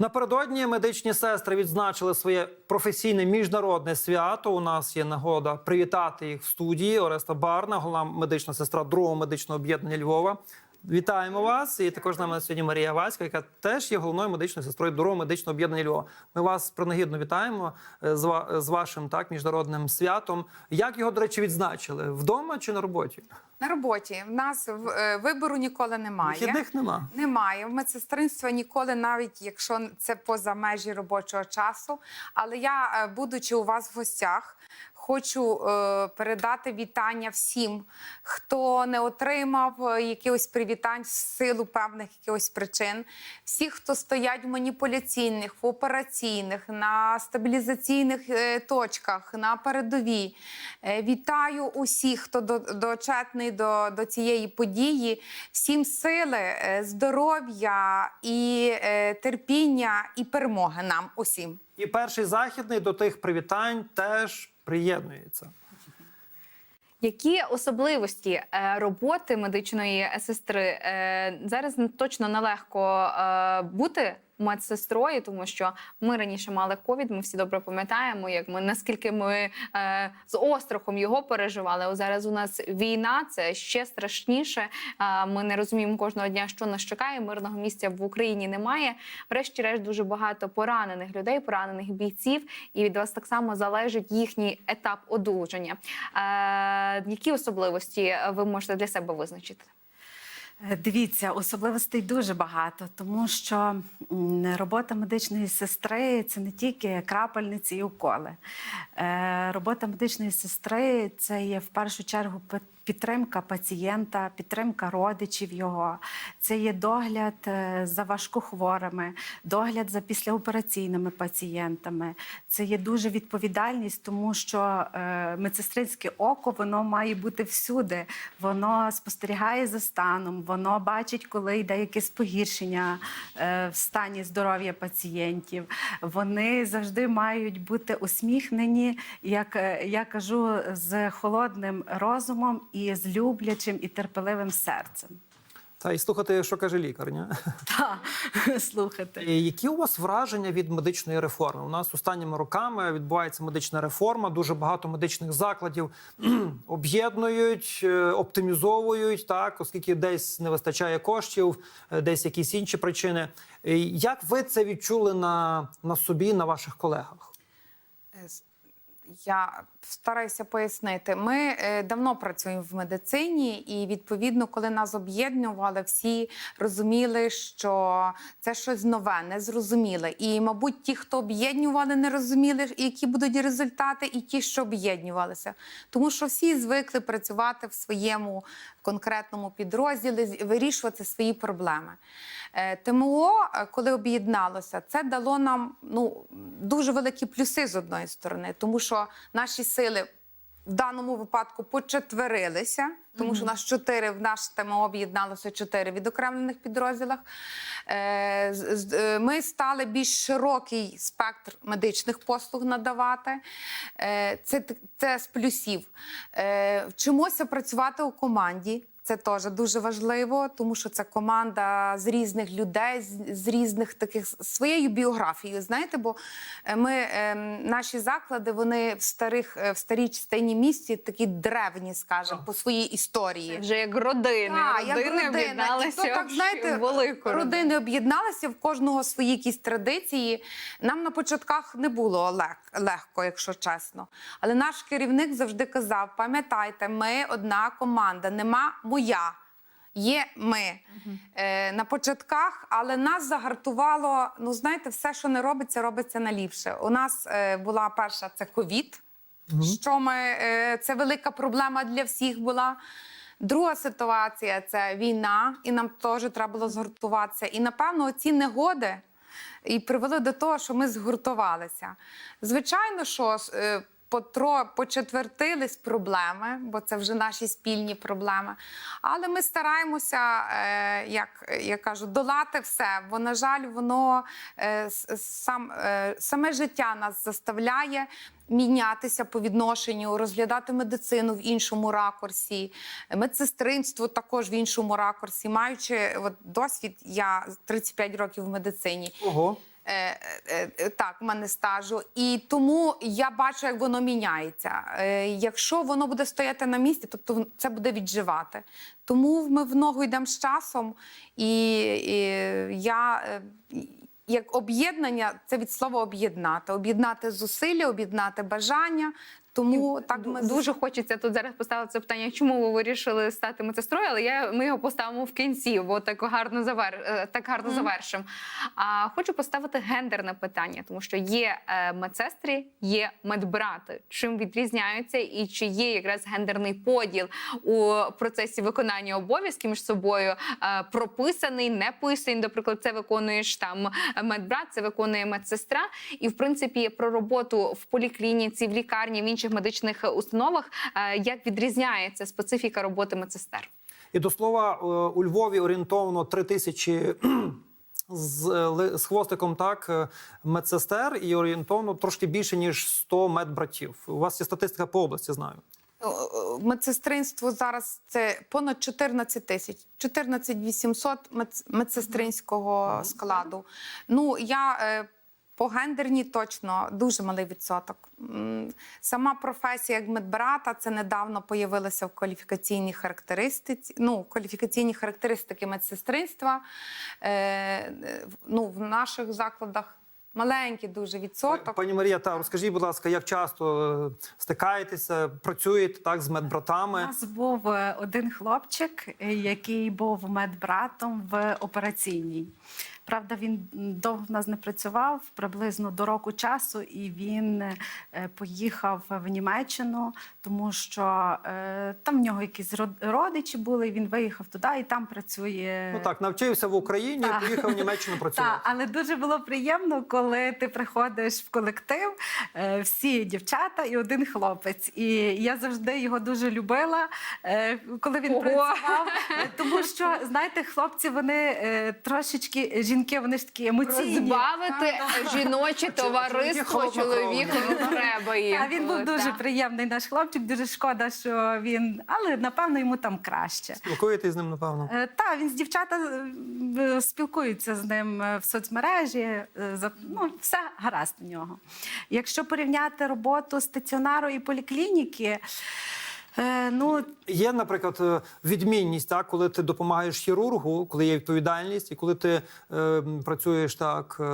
Напередодні медичні сестри відзначили своє професійне міжнародне свято. У нас є нагода привітати їх в студії. Ореста Барна, головна медична сестра другого медичного об'єднання Львова. Вітаємо вас! І також з нами сьогодні Марія Васька, яка теж є головною медичною сестрою другого медичного об'єднання Львова. Ми вас принагідно вітаємо е, з, ва- з вашим так міжнародним святом. Як його, до речі, відзначили? Вдома чи на роботі? На роботі в нас в- е, вибору ніколи немає. Вихідних нема. Немає в медсестринства ніколи, навіть якщо це поза межі робочого часу. Але я, е, будучи у вас в гостях, хочу е, передати вітання всім, хто не отримав е, якихось привітань з силу певних якихось причин. Всі, хто стоять в маніпуляційних, в операційних, на стабілізаційних е, точках, на передовій. Вітаю усіх, хто до- дочетний до, до цієї події. Всім сили, здоров'я і терпіння, і перемоги нам усім. І перший західний до тих привітань теж приєднується. Які особливості е, роботи медичної сестри е, зараз точно нелегко е, бути медсестрою, тому що ми раніше мали ковід. Ми всі добре пам'ятаємо, як ми наскільки ми е, з острахом його переживали. А зараз у нас війна, це ще страшніше. Е, ми не розуміємо кожного дня, що нас чекає. Мирного місця в Україні немає. Врешті-решт, дуже багато поранених людей, поранених бійців, і від вас так само залежить їхній етап одужання. Е, які особливості ви можете для себе визначити? Е, Дивіться, особливостей дуже багато, тому що робота медичної сестри це не тільки крапельниці і уколи. Е, Робота медичної сестри це є в першу чергу пи- підтримка пацієнта, підтримка родичів його. Це є догляд е, за важкохворими, догляд за післяопераційними пацієнтами. Це є дуже відповідальність, тому що е, медсестринське око воно має бути всюди. Воно спостерігає за станом, воно бачить, коли йде якесь погіршення е, в стані здоров'я пацієнтів. Вони завжди мають бути усміхнені, як я кажу, з холодним розумом і з люблячим і терпеливим серцем. Та і слухати, що каже лікар. Ні? Так, слухайте. Е, Які у вас враження від медичної реформи? У нас останніми роками відбувається медична реформа. Дуже багато медичних закладів об'єднують, е, оптимізовують так, оскільки десь не вистачає коштів, е, десь якісь інші причини. Як ви це відчули на, на собі, на ваших колегах? Е, Я стараюся пояснити. Ми е, давно працюємо в медицині, і відповідно, коли нас об'єднували, всі розуміли, що це щось нове, незрозуміле. І, мабуть, ті, хто об'єднували, не розуміли, які будуть результати, і ті, що об'єднувалися. Тому що всі звикли працювати в своєму конкретному підрозділі, вирішувати свої проблеми. Е, ТМО, е, коли об'єдналося, це дало нам ну, дуже великі плюси з одної сторони, тому що наші сили в даному випадку почетверилися, тому що у нас чотири в наш ТМО об'єдналося чотири відокремлених підрозділах. Е, е, Ми стали більш широкий спектр медичних послуг надавати. Е, Це, це з плюсів. Вчимося працювати у команді. Це теж дуже важливо, тому що це команда з різних людей, з, з різних таких своєю біографією. Знаєте, бо е, ми ем, наші заклади вони в старих е, в старій частині місті такі древні, скажімо, по своїй історії. Вже як родини, Так, як родина. об'єдналися І то, так, знаєте, велику родини об'єдналися в кожного свої якісь традиції. Нам на початках не було лег- легко, якщо чесно. Але наш керівник завжди казав: пам'ятайте, ми одна команда, нема моя. Є ми е, на початках, але нас загартувало. Ну знаєте, все, що не робиться, робиться наліпше. У нас е, була перша це ковід, що ми е, це велика проблема для всіх була. Друга ситуація це війна, і нам теж треба було згуртуватися. І напевно ці негоди і привели до того, що ми згуртувалися. Звичайно, що е, потро почетвертились проблеми, бо це вже наші спільні проблеми. Але ми стараємося, е, як я кажу, долати все. Бо, на жаль, воно е, сам, е, саме життя нас заставляє мінятися по відношенню, розглядати медицину в іншому ракурсі, медсестринство також в іншому ракурсі. Маючи от, досвід, я 35 років в медицині. Ого. Е, е, е, так, в мене стажу. І тому я бачу, як воно міняється. Якщо воно буде стояти на місці, тобто це буде відживати. Тому ми в ногу йдемо з часом, і, і я. як об'єднання, це від слова об'єднати. Об'єднати зусилля, об'єднати бажання. Тому так ми Дуже хочеться тут зараз поставити це питання, чому ви вирішили стати медсестрою, але я, ми його поставимо в кінці, бо так гарно завер, е, так гарно завершимо. А хочу поставити гендерне питання, тому що є е, медсестри, є медбрати. Чим відрізняються і чи є якраз гендерний поділ у процесі виконання обов'язків між собою е, прописаний, не писаний. Наприклад, це виконуєш там медбрат, це виконує медсестра. І в принципі про роботу в поліклініці, в лікарні, в інших медичних установах, е, як відрізняється специфіка роботи медсестер. І до слова, е, у Львові орієнтовно 3 тисячі з, ли- з хвостиком так е, медсестер і орієнтовно трошки більше ніж 100 медбратів. У вас є статистика по області, знаю. Медсестринство зараз це понад 14 тисяч, 14 800 медс- медсестринського складу. Ну я по гендерні точно дуже малий відсоток. Сама професія як медбрата це недавно появилася в кваліфікаційній характеристиці. Ну, кваліфікаційні характеристики медсестринства. Е, в- ну, в наших закладах маленький дуже відсоток. Пані Марія, та розкажіть, будь ласка, як часто е, стикаєтеся, працюєте так з медбратами? У нас був е, один хлопчик, е, який був медбратом в операційній. Правда, він довго в нас не працював, приблизно до року часу, і він е, поїхав в Німеччину, тому що е, там в нього якісь родичі були. і Він виїхав туди і там працює. Ну так, навчився в Україні, Так. поїхав в Німеччину працювати. Так, але дуже було приємно, коли ти приходиш в колектив, е, всі дівчата і один хлопець. І я завжди його дуже любила, е, коли він Ого! працював. Тому що, знаєте, хлопці, вони е, трошечки жінки, вони ж такі емоційні. Розбавити жіноче товариство холоднокровні. чоловіком треба їм. А він був дуже приємний наш хлопчик, дуже шкода, що він, але напевно йому там краще. Спілкуєтесь з ним, напевно. Е, Та він з дівчата е, спілкуються з ним е, в соцмережі. е, Ну, все гаразд у нього. Якщо порівняти роботу стаціонару і поліклініки, е, ну Є, наприклад, е, відмінність, так, коли ти допомагаєш хірургу, коли є відповідальність, і коли ти е, працюєш так е,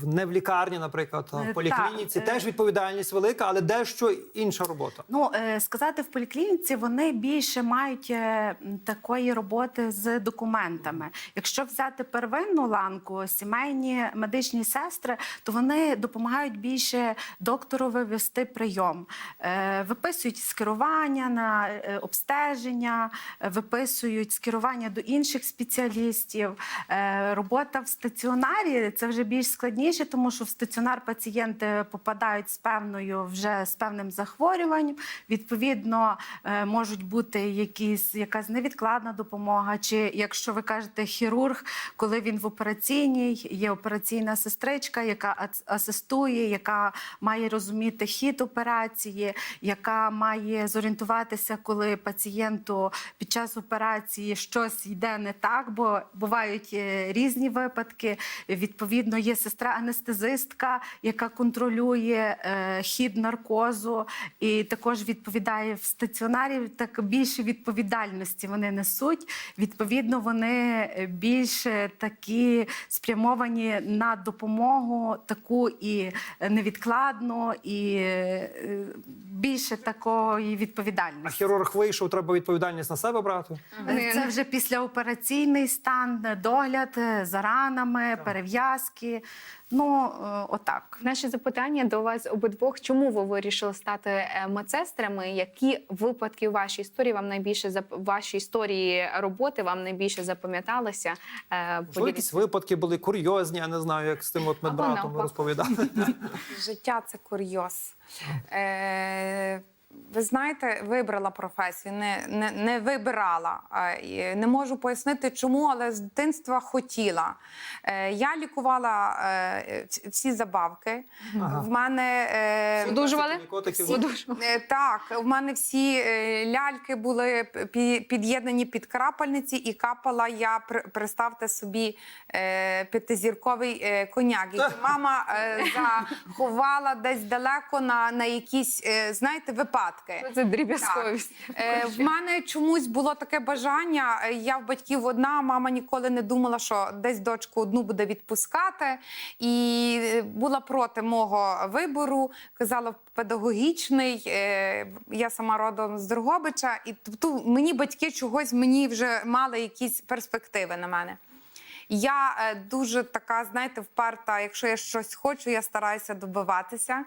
в не в лікарні, наприклад, а Е, в поліклініці, так, е. теж відповідальність велика, але дещо інша робота. Ну, е, сказати в поліклініці, вони більше мають е, такої роботи з документами. Якщо взяти первинну ланку, сімейні медичні сестри, то вони допомагають більше доктору вивести прийом, Е, виписують скерування на е, обстеження, е, виписують скерування до інших спеціалістів. Е, Робота в стаціонарі це вже більш складніше, тому що в стаціонар пацієнти попадають з певною вже з певним захворюванням. Відповідно, е, можуть бути якісь якась невідкладна допомога. Чи якщо ви кажете хірург, коли він в операційній, є операційна сестричка, яка асистує, яка має розуміти хід операції, яка має зорієнтуватися, коли пацієнту під час операції щось йде не так, бо бувають е, різні випадки. Відповідно, є сестра-анестезистка, яка контролює е, хід наркозу, і також відповідає в стаціонарі. Так більше відповідальності вони несуть. Відповідно, вони більше такі спрямовані на допомогу, таку і невідкладну, і е, більше такої А хірург вийшов, треба відповідальність на себе брати. Це вже післяопераційний стан, догляд е, за ранами, перев'язки. Ну, е, отак. Наше запитання до вас обидвох: чому ви вирішили стати е, медсестрами? Які випадки у вашій історії вам найбільше зап- в вашій історії роботи вам найбільше запам'яталися? Е, Можливо, якісь випадки були курйозні, я не знаю, як з тим от медбратом розповідали. Життя це курйоз. Ви знаєте, вибрала професію, не, не, не вибирала. Не можу пояснити, чому, але з дитинства хотіла. Е, Я лікувала е, всі забавки. Ага. В мене е, Одужували? Так, в мене всі ляльки були під'єднані під крапельниці, і капала я, представте собі, п'ятизірковий коняк, який мама заховала десь далеко на, на якісь, знаєте, випадки. Це дріб'язковість. Е, в мене чомусь було таке бажання. Я в батьків одна, мама ніколи не думала, що десь дочку одну буде відпускати. І е, була проти мого вибору. Казала педагогічний. Е, Я сама родом з Дрогобича, і тобто мені батьки чогось мені вже мали якісь перспективи на мене. Я е, дуже така, знаєте, вперта. Якщо я щось хочу, я стараюся добиватися.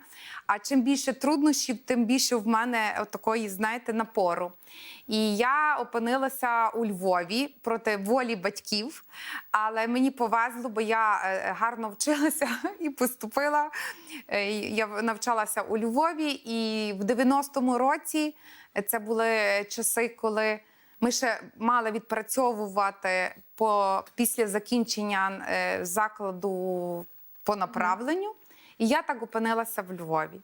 А чим більше труднощів, тим більше в мене такої, знаєте, напору. І я опинилася у Львові проти волі батьків, але мені повезло, бо я е, гарно вчилася і поступила. Е, Я навчалася у Львові, і в 90-му році це були часи, коли. Ми ще мали відпрацьовувати по після закінчення е, закладу по направленню. І я так опинилася в Львові.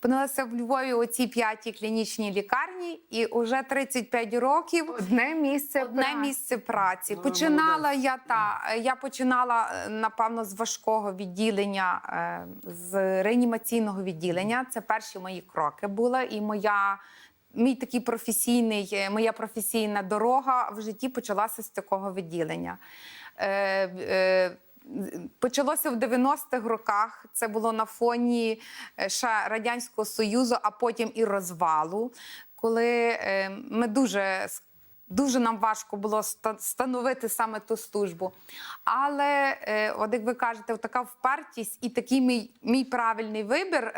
Опинилася в Львові у цій п'ятій клінічній лікарні, і вже 35 років Одне місце. одне праці. місце праці. Ну, починала я та я починала е, напевно з важкого відділення, е, з реанімаційного відділення. Це перші мої кроки були, і моя. Мій такий професійний, е, моя професійна дорога в житті почалася з такого відділення. Е, е, Почалося в 90-х роках. Це було на фоні е, ще Радянського Союзу, а потім і розвалу, коли е, ми дуже Дуже нам важко було ста- становити саме ту службу. Але, от як ви кажете, така впертість і такий мій, мій правильний вибір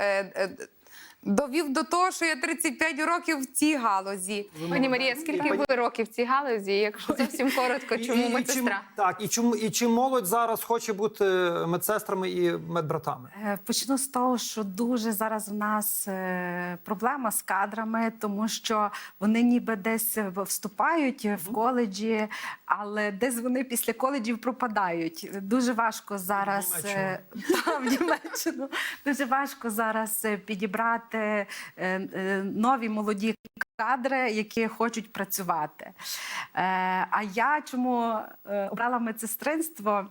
довів до того, що я 35 років в цій галузі. Пані Марія, скільки ви років в цій галузі? Якщо зовсім коротко, чому І- і- і медсестра? чим- Так, і чому і чи молодь зараз хоче бути медсестрами і медбратами? Е, Почну з того, що дуже зараз в нас е, проблема з кадрами, тому що вони ніби десь вступають в коледжі, але десь вони після коледжів пропадають. Дуже важко зараз Німеччину. е, та, в Німеччину. Дуже важко зараз е, підібрати е, е, нові молоді кадри, які хочуть працювати. Е, а я чому обрала медсестринство?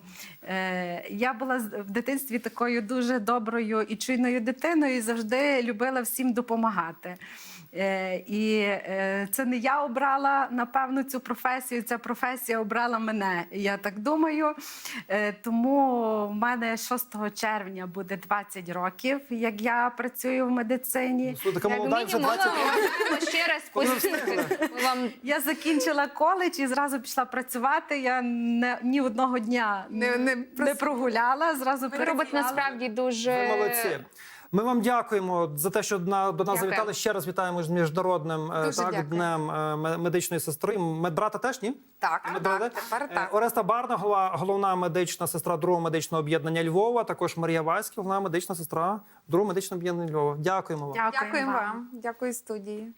Я була в дитинстві такою дуже доброю і чуйною дитиною, і завжди любила всім допомагати. Е, і е, це не я обрала напевно цю професію. Ця професія обрала мене. Я так думаю. Е, тому в мене 6 червня буде 20 років, як я працюю в медицині. Ну, така молода, вже 20 років. ще раз вам Я закінчила коледж і зразу пішла працювати. Я не, ні одного дня Не- не, не прогуляла. Зразу ви робите насправді дуже Ви молодці. Ми вам дякуємо за те, що на, до нас Дякую. завітали. Ще раз вітаємо з міжнародним е, Дуже так, дякую. днем е, медичної сестри. Медбрата теж ні? Так, Медбрата? так, тепер Е, так. Ореста Барна, голова, головна медична сестра другого медичного об'єднання Львова. Також Марія Васька, головна медична сестра другого медичного об'єднання Львова. Дякуємо вам. Дякуємо вам. Дякую студії.